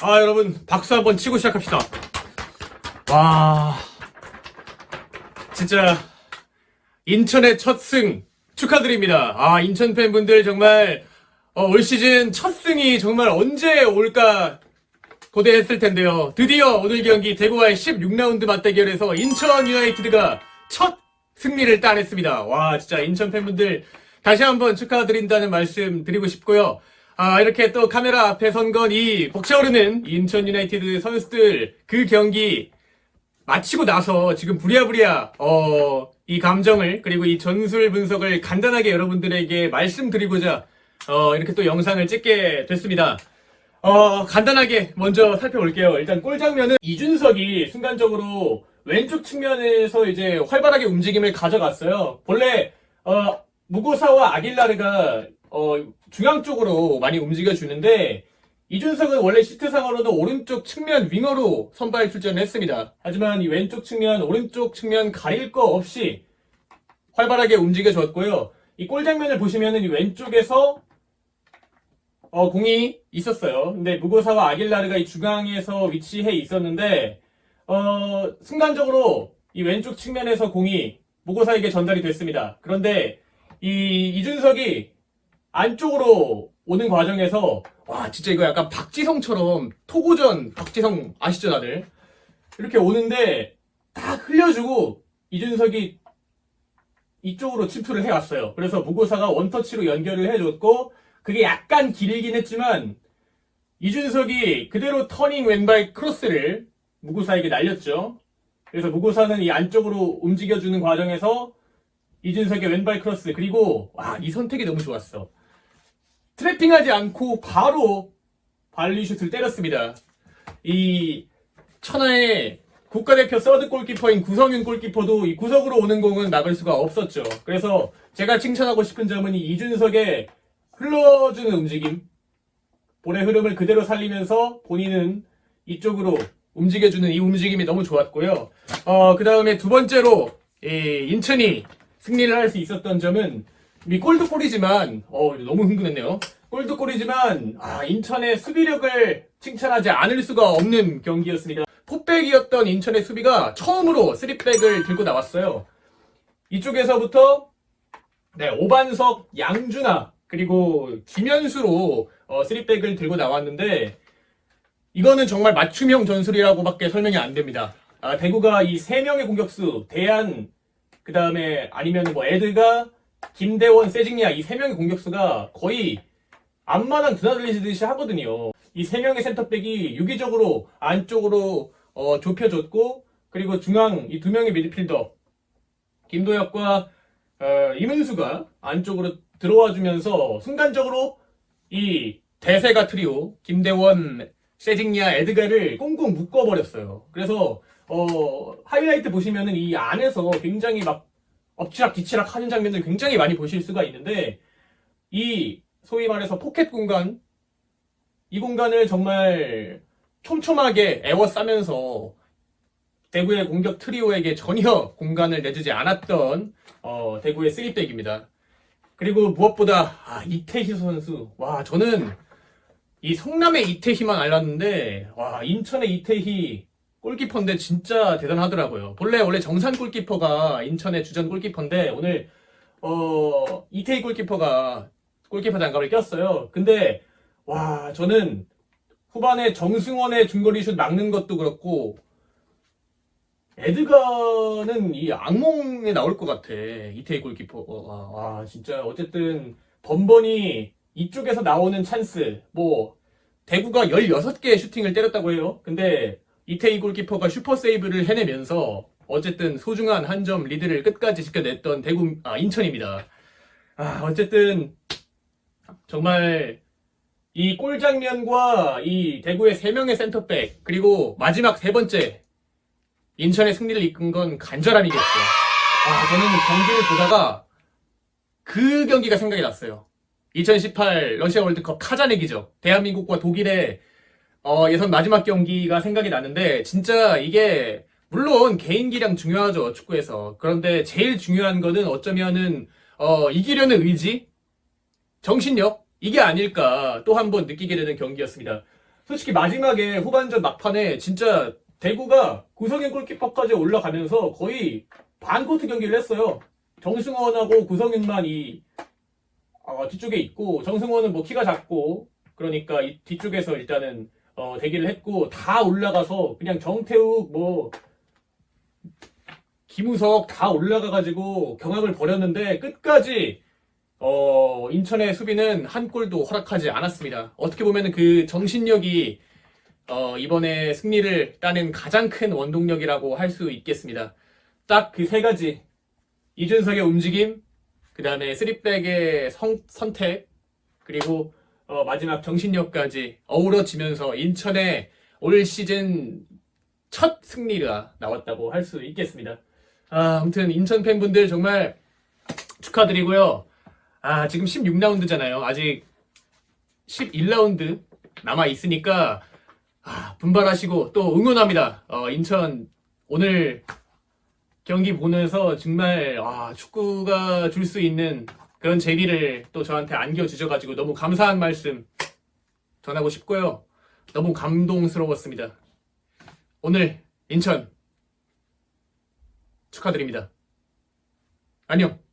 아 여러분 박수 한번 치고 시작합시다. 와 진짜 인천의 첫 승 축하드립니다. 아 인천 팬분들 정말 어, 올 시즌 첫 승이 정말 언제 올까 고대했을 텐데요. 드디어 오늘 경기 대구와의 16라운드 맞대결에서 인천 유나이티드가 첫 승리를 따냈습니다. 와 진짜 인천 팬분들 다시 한번 축하드린다는 말씀 드리고 싶고요. 아, 이렇게 또 카메라 앞에 선 건 이 벅차오르는 인천 유나이티드 선수들 그 경기 마치고 나서 지금 부랴부랴, 어, 이 감정을 그리고 이 전술 분석을 간단하게 여러분들에게 말씀드리고자, 어, 이렇게 또 영상을 찍게 됐습니다. 어, 간단하게 먼저 살펴볼게요. 일단 골 장면은 이준석이 순간적으로 왼쪽 측면에서 이제 활발하게 움직임을 가져갔어요. 본래, 어, 무고사와 아길라르가, 어, 중앙 쪽으로 많이 움직여주는데, 이준석은 원래 시트상으로는 오른쪽 측면 윙어로 선발 출전을 했습니다. 하지만 이 왼쪽 측면, 오른쪽 측면 가릴 거 없이 활발하게 움직여줬고요. 이 골 장면을 보시면은 이 왼쪽에서 어, 공이 있었어요. 근데 무고사와 아길라르가 이 중앙에서 위치해 있었는데, 어, 순간적으로 이 왼쪽 측면에서 공이 무고사에게 전달이 됐습니다. 그런데 이 이준석이 안쪽으로 오는 과정에서, 와, 진짜 이거 약간 박지성처럼 토고전 박지성 아시죠, 다들? 이렇게 오는데 딱 흘려주고 이준석이 이쪽으로 침투를 해왔어요. 그래서 무고사가 원터치로 연결을 해줬고, 그게 약간 길긴 했지만 이준석이 그대로 터닝 왼발 크로스를 무구사에게 날렸죠. 그래서 무구사는 이 안쪽으로 움직여주는 과정에서 이준석의 왼발 크로스 그리고 와 이 선택이 너무 좋았어. 트래핑하지 않고 바로 발리슛을 때렸습니다. 이 천하의 국가대표 서드 골키퍼인 구성윤 골키퍼도 이 구석으로 오는 공은 막을 수가 없었죠. 그래서 제가 칭찬하고 싶은 점은 이 이준석의 흘러주는 움직임, 볼의 흐름을 그대로 살리면서 본인은 이쪽으로 움직여주는 이 움직임이 너무 좋았고요. 어, 그 다음에 두 번째로, 이 인천이 승리를 할 수 있었던 점은, 이 골도 골이지만, 어, 너무 흥분했네요. 골도 골이지만, 아, 인천의 수비력을 칭찬하지 않을 수가 없는 경기였습니다. 포백이었던 인천의 수비가 처음으로 쓰리백을 들고 나왔어요. 이쪽에서부터, 네, 오반석, 양준하, 그리고 김현수로 어, 3백을 들고 나왔는데 이거는 정말 맞춤형 전술이라고밖에 설명이 안 됩니다. 아, 대구가 이 세 명의 공격수 대한 그 다음에 아니면 뭐 에드가 김대원 세징야 이 세 명의 공격수가 거의 앞마당 드나들리듯이 하거든요. 이 세 명의 센터백이 유기적으로 안쪽으로 어, 좁혀줬고 그리고 중앙 이 두 명의 미드필더 김도혁과 어, 이문수가 안쪽으로 들어와 주면서 순간적으로 이 대세가 트리오 김대원, 세징야, 에드가를 꽁꽁 묶어버렸어요. 그래서 어, 하이라이트 보시면은 이 안에서 굉장히 막 엎치락 뒤치락 하는 장면들 굉장히 많이 보실 수가 있는데 이 소위 말해서 포켓 공간 이 공간을 정말 촘촘하게 에워싸면서 대구의 공격 트리오에게 전혀 공간을 내주지 않았던 어, 대구의 3백입니다. 그리고 무엇보다 아, 이태희 선수 와 저는 이 성남의 이태희만 알았는데 와 인천의 이태희 골키퍼인데 진짜 대단하더라고요. 본래 원래 정산 골키퍼가 인천의 주전 골키퍼인데 오늘 어 이태희 골키퍼가 골키퍼 장갑을 꼈어요. 근데 와 저는 후반에 정승원의 중거리 슛 막는 것도 그렇고 에드가는 이 악몽에 나올 것 같아. 이태희 골키퍼. 와, 와, 진짜 어쨌든 번번이 이쪽에서 나오는 찬스. 뭐 대구가 16개의 슈팅을 때렸다고 해요. 근데 이태희 골키퍼가 슈퍼 세이브를 해내면서 어쨌든 소중한 한 점 리드를 끝까지 지켜냈던 대구 아 인천입니다. 아, 어쨌든 정말 이 골 장면과 이 대구의 세 명의 센터백 그리고 마지막 세 번째 인천의 승리를 이끈 건 간절함이겠죠. 아, 저는 경기를 보다가 그 경기가 생각이 났어요. 2018 러시아 월드컵 카자네기죠. 대한민국과 독일의 어, 예선 마지막 경기가 생각이 나는데 진짜 이게 물론 개인기량 중요하죠 축구에서. 그런데 제일 중요한 거는 어쩌면은 어, 이기려는 의지, 정신력 이게 아닐까 또 한 번 느끼게 되는 경기였습니다. 솔직히 마지막에 후반전 막판에 진짜 대구가 구성현 골키퍼까지 올라가면서 거의 반코트 경기를 했어요. 정승원하고 구성현만 이 어, 뒤쪽에 있고 정승원은 뭐 키가 작고 그러니까 이 뒤쪽에서 일단은 어, 대기를 했고 다 올라가서 그냥 정태욱 뭐 김우석 다 올라가가지고 경합을 벌였는데 끝까지 어, 인천의 수비는 한 골도 허락하지 않았습니다. 어떻게 보면 그 정신력이 어, 이번에 승리를 따낸 가장 큰 원동력이라고 할 수 있겠습니다. 딱 그 세 가지 이준석의 움직임, 그 다음에 쓰리백의 성- 선택, 그리고 어, 마지막 정신력까지 어우러지면서 인천의 올 시즌 첫 승리가 나왔다고 할 수 있겠습니다. 아, 아무튼 인천 팬분들 정말 축하드리고요. 아, 지금 16라운드잖아요. 아직 11라운드 남아 있으니까 아, 분발하시고 또 응원합니다. 어, 인천 오늘 경기 보면서 정말 아, 축구가 줄 수 있는 그런 재미를 또 저한테 안겨주셔가지고 너무 감사한 말씀 전하고 싶고요. 너무 감동스러웠습니다. 오늘 인천 축하드립니다. 안녕.